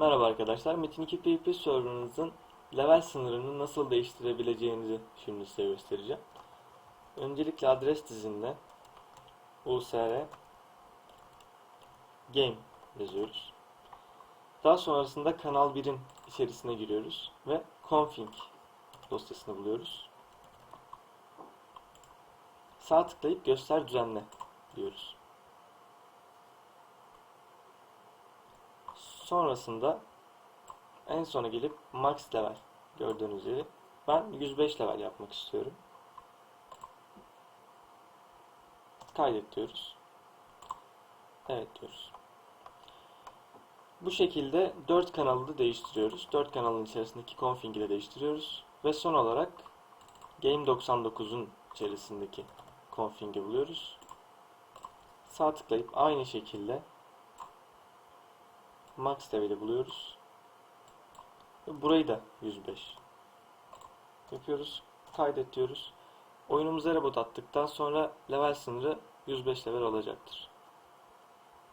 Merhaba arkadaşlar. Metin 2 PvP serverınızın level sınırını nasıl değiştirebileceğinizi şimdi size göstereceğim. Öncelikle adres dizinde usr game yazıyoruz. Daha sonrasında kanal 1'in içerisine giriyoruz ve config dosyasını buluyoruz. Sağ tıklayıp göster düzenle diyoruz. Sonrasında en sona gelip max level gördüğünüz yeri ben 105 level yapmak istiyorum. Kaydet diyoruz. Evet diyoruz. Bu şekilde 4 kanalı da değiştiriyoruz. 4 kanalın içerisindeki config'i de değiştiriyoruz. Ve son olarak Game 99'un içerisindeki config'i buluyoruz. Sağ tıklayıp aynı şekilde max level'i buluyoruz. Ve burayı da 105 yapıyoruz. Kaydet diyoruz. Oyunumuza reboot attıktan sonra level sınırı 105 level olacaktır.